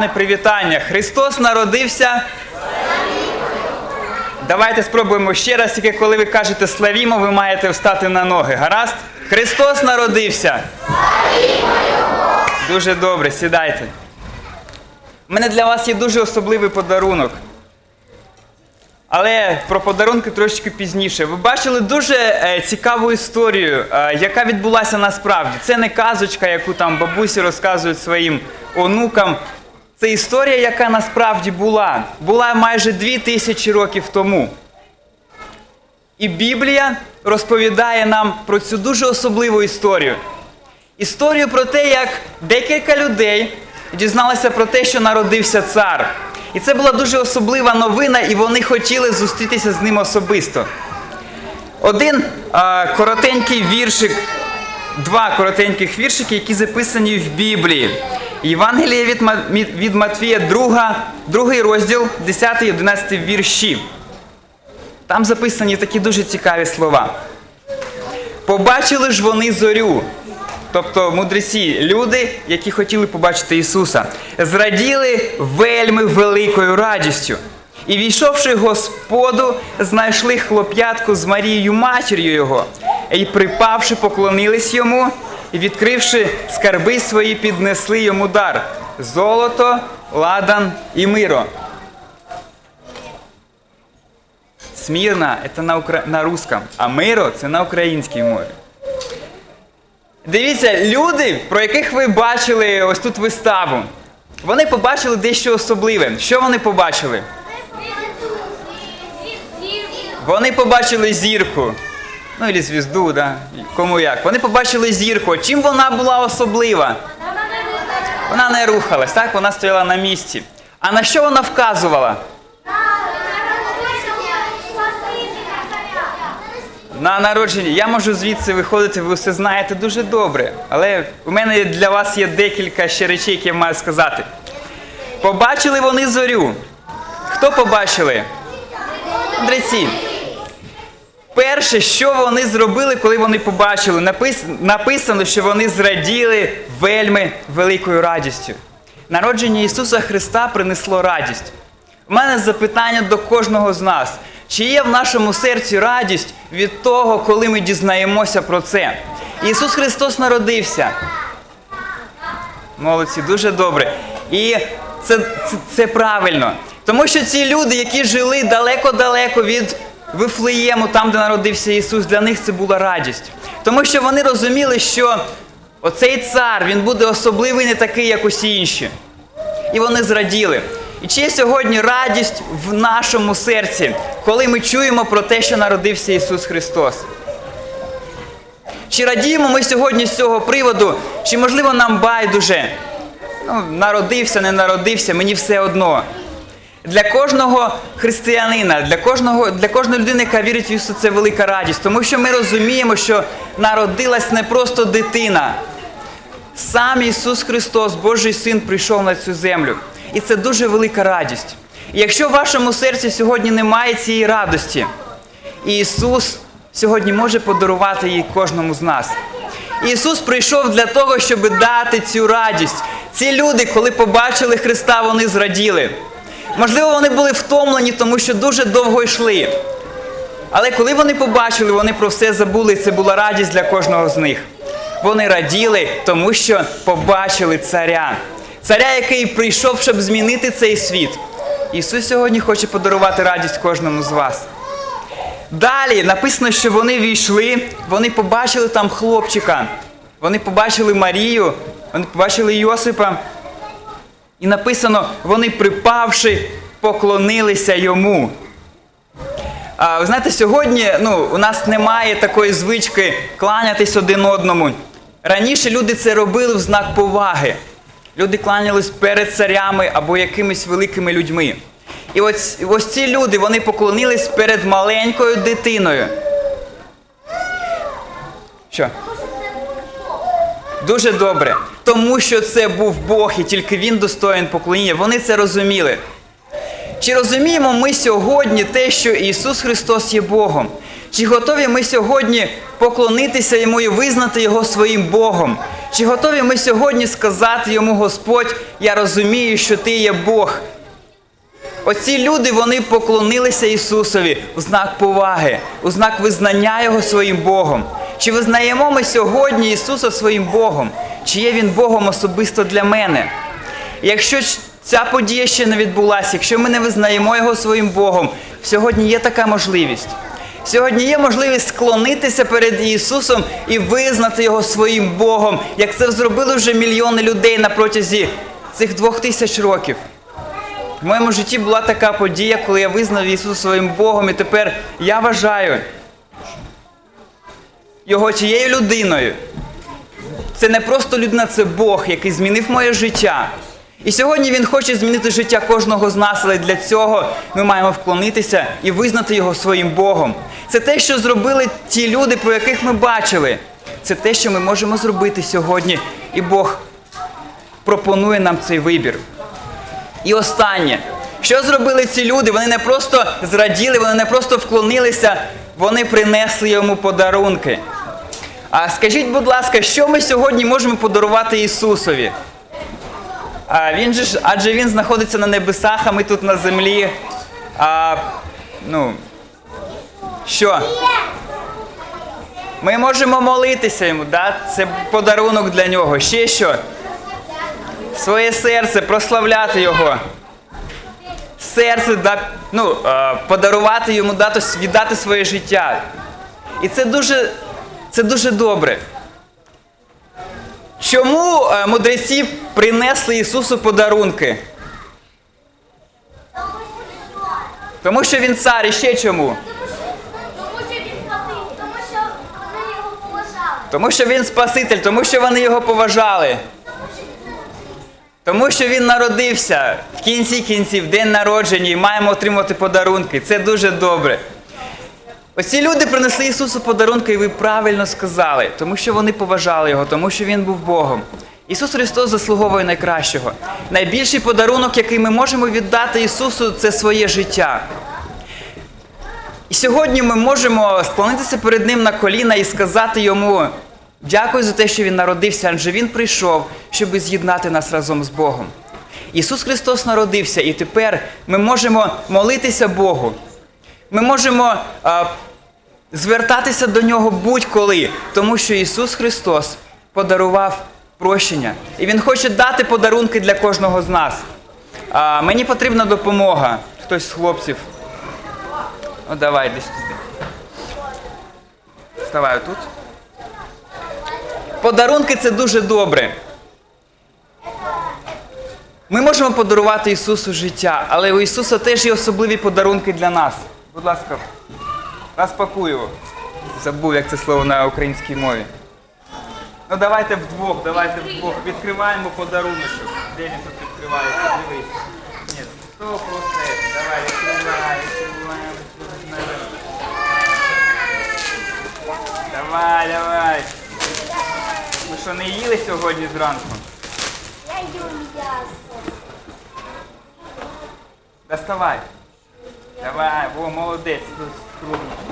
різдвяне привітання. Христос народився. Давайте спробуємо ще раз, тільки коли ви кажете славімо, ви маєте встати на ноги. Гаразд? Христос народився. Дуже добре, сідайте. У мене для вас є дуже особливий подарунок. Але про подарунки трошки пізніше. Ви бачили дуже е, цікаву історію, е, яка відбулася насправді. Це не казочка, яку там бабусі розказують своїм онукам. Це історія, яка насправді була. Була майже дві тисячі років тому. І Біблія розповідає нам про цю дуже особливу історію. Історію про те, як декілька людей дізналися про те, що народився цар. І це була дуже особлива новина, і вони хотіли зустрітися з ним особисто. Один а, коротенький віршик, два коротеньких віршики, які записані в Біблії. Євангеліє від, від- Матвія, друга, другий розділ, 10 і 11 вірші. Там записані такі дуже цікаві слова. Побачили ж вони зорю, тобто мудреці, люди, які хотіли побачити Ісуса, зраділи вельми великою радістю. І війшовши Господу, знайшли хлоп'ятку з Марією, матір'ю Його, і припавши, поклонились йому, і відкривши скарби свої, піднесли йому дар золото, ладан і миро. Смірна це на, укра... на русском, а миро це на українській мові. Дивіться, люди, про яких ви бачили ось тут виставу, вони побачили дещо особливе. Що вони побачили? Вони побачили зірку. Ну, і звізду, да. кому як. Вони побачили зірку. Чим вона була особлива? Вона не рухалась, так? Вона стояла на місці. А на що вона вказувала? На народження. Я можу звідси виходити, ви все знаєте дуже добре. Але у мене для вас є декілька ще речей, які я маю сказати. Побачили вони зорю. Хто побачили? Мудреці. Перше, що вони зробили, коли вони побачили, напис... написано, що вони зраділи вельми великою радістю. Народження Ісуса Христа принесло радість. У мене запитання до кожного з нас. Чи є в нашому серці радість від того, коли ми дізнаємося про це? Ісус Христос народився. Молодці, дуже добре. І це, це, це правильно. Тому що ці люди, які жили далеко-далеко від Вифлеєму, там, де народився Ісус, для них це була радість. Тому що вони розуміли, що оцей цар, він буде особливий не такий, як усі інші. І вони зраділи. І чи є сьогодні радість в нашому серці, коли ми чуємо про те, що народився Ісус Христос? Чи радіємо ми сьогодні з цього приводу, чи можливо нам байдуже? Ну, народився, не народився, мені все одно. Для кожного християнина, для кожного, для кожної людини, яка вірить в Ісуса, це велика радість, тому що ми розуміємо, що народилась не просто дитина. Сам Ісус Христос, Божий Син, прийшов на цю землю. І це дуже велика радість. І якщо в вашому серці сьогодні немає цієї радості, Ісус сьогодні може подарувати її кожному з нас. Ісус прийшов для того, щоб дати цю радість. Ці люди, коли побачили Христа, вони зраділи. Можливо, вони були втомлені, тому що дуже довго йшли. Але коли вони побачили, вони про все забули, і це була радість для кожного з них. Вони раділи, тому що побачили царя. Царя, який прийшов, щоб змінити цей світ. Ісус сьогодні хоче подарувати радість кожному з вас. Далі написано, що вони війшли, вони побачили там хлопчика, вони побачили Марію, вони побачили Йосипа. І написано, вони припавши, поклонилися йому. А, ви знаєте, сьогодні ну, у нас немає такої звички кланятись один одному. Раніше люди це робили в знак поваги. Люди кланялись перед царями або якимись великими людьми. І ось, ось ці люди вони поклонились перед маленькою дитиною. Що? Дуже добре. Тому що це був Бог і тільки Він достоїн поклоніння. Вони це розуміли. Чи розуміємо ми сьогодні те, що Ісус Христос є Богом? Чи готові ми сьогодні поклонитися Йому і визнати Його своїм Богом? Чи готові ми сьогодні сказати йому, Господь, я розумію, що ти є Бог. Оці люди вони поклонилися Ісусові у знак поваги, у знак визнання Його своїм Богом. Чи визнаємо ми сьогодні Ісуса своїм Богом? Чи є Він Богом особисто для мене? Якщо ця подія ще не відбулася, якщо ми не визнаємо Його своїм Богом, сьогодні є така можливість. Сьогодні є можливість склонитися перед Ісусом і визнати Його своїм Богом, як це зробили вже мільйони людей на протязі цих двох тисяч років. В моєму житті була така подія, коли я визнав Ісуса своїм Богом, і тепер я вважаю його тією людиною. Це не просто людина, це Бог, який змінив моє життя. І сьогодні Він хоче змінити життя кожного з нас, але для цього ми маємо вклонитися і визнати його своїм Богом. Це те, що зробили ті люди, про яких ми бачили. Це те, що ми можемо зробити сьогодні, і Бог пропонує нам цей вибір. І останнє, що зробили ці люди? Вони не просто зраділи, вони не просто вклонилися, вони принесли йому подарунки. А скажіть, будь ласка, що ми сьогодні можемо подарувати Ісусові? А він же ж, адже він знаходиться на небесах, а ми тут на землі. А, ну, що? Ми можемо молитися йому, да? це подарунок для нього. Ще що? Своє серце, прославляти його. Серце да, ну, подарувати йому, дати, віддати своє життя. І це дуже, це дуже добре. Чому е, мудреці принесли Ісусу подарунки? Тому що він цар і ще чому? Тому що він Спаситель, тому що вони його поважали. Тому що він народився в кінці кінців, день народження, і маємо отримати подарунки. Це дуже добре. Оці люди принесли Ісусу подарунки, і ви правильно сказали, тому що вони поважали його, тому що він був Богом. Ісус Христос заслуговує найкращого. Найбільший подарунок, який ми можемо віддати Ісусу, це своє життя. І сьогодні ми можемо склонитися перед Ним на коліна і сказати йому дякую за те, що Він народився, адже Він прийшов, щоб з'єднати нас разом з Богом. Ісус Христос народився, і тепер ми можемо молитися Богу. Ми можемо звертатися до Нього будь-коли, тому що Ісус Христос подарував прощення. І Він хоче дати подарунки для кожного з нас. А, мені потрібна допомога. Хтось з хлопців. О, давай, десь туди. Вставай тут. Подарунки це дуже добре. Ми можемо подарувати Ісусу життя, але у Ісуса теж є особливі подарунки для нас. Будь ласка, розпакую. Забув, як це слово на українській мові. Ну давайте вдвох, давайте вдвох. Відкриваємо подаруночок. Де він тут відкривається? Дивись. Ні, то просто. Давай, відкривай, відкривай, відкривай. Давай, давай. Ви що, не їли сьогодні зранку? Я їм м'ясо. Доставай. Давай, во, молодець. Тут трудно.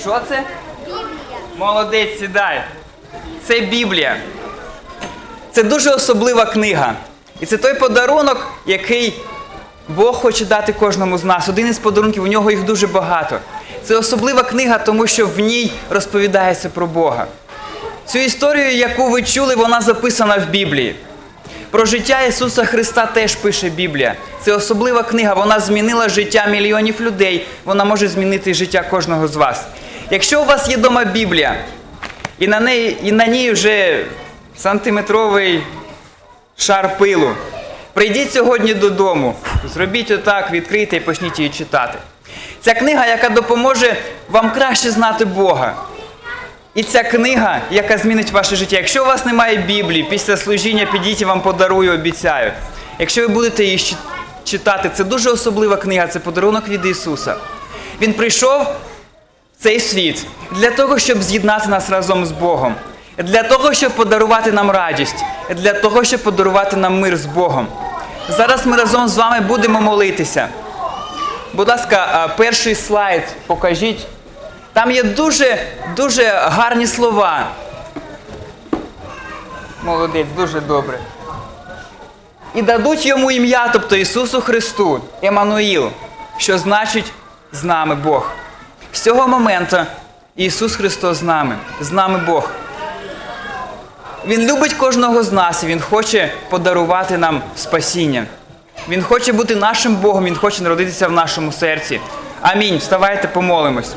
Що це? Біблія. Молодець, сідай. Це Біблія. Це дуже особлива книга. І це той подарунок, який Бог хоче дати кожному з нас. Один із подарунків, у нього їх дуже багато. Це особлива книга, тому що в ній розповідається про Бога. Цю історію, яку ви чули, вона записана в Біблії. Про життя Ісуса Христа теж пише Біблія. Це особлива книга, вона змінила життя мільйонів людей, вона може змінити життя кожного з вас. Якщо у вас є вдома Біблія, і на, неї, і на ній вже сантиметровий шар пилу, прийдіть сьогодні додому, зробіть отак, відкрийте і почніть її читати. Ця книга, яка допоможе вам краще знати Бога. І ця книга, яка змінить ваше життя. Якщо у вас немає Біблії, після служіння підіть я вам подарую, обіцяю. Якщо ви будете її читати, це дуже особлива книга, це подарунок від Ісуса. Він прийшов цей світ для того, щоб з'єднати нас разом з Богом, для того, щоб подарувати нам радість, для того, щоб подарувати нам мир з Богом. Зараз ми разом з вами будемо молитися. Будь ласка, перший слайд покажіть. Там є дуже дуже гарні слова. Молодець, дуже добре. І дадуть йому ім'я, тобто Ісусу Христу, Еммануїл, що значить з нами Бог. З цього моменту Ісус Христос з нами, з нами Бог. Він любить кожного з нас, і Він хоче подарувати нам спасіння. Він хоче бути нашим Богом, Він хоче народитися в нашому серці. Амінь. Вставайте, помолимось.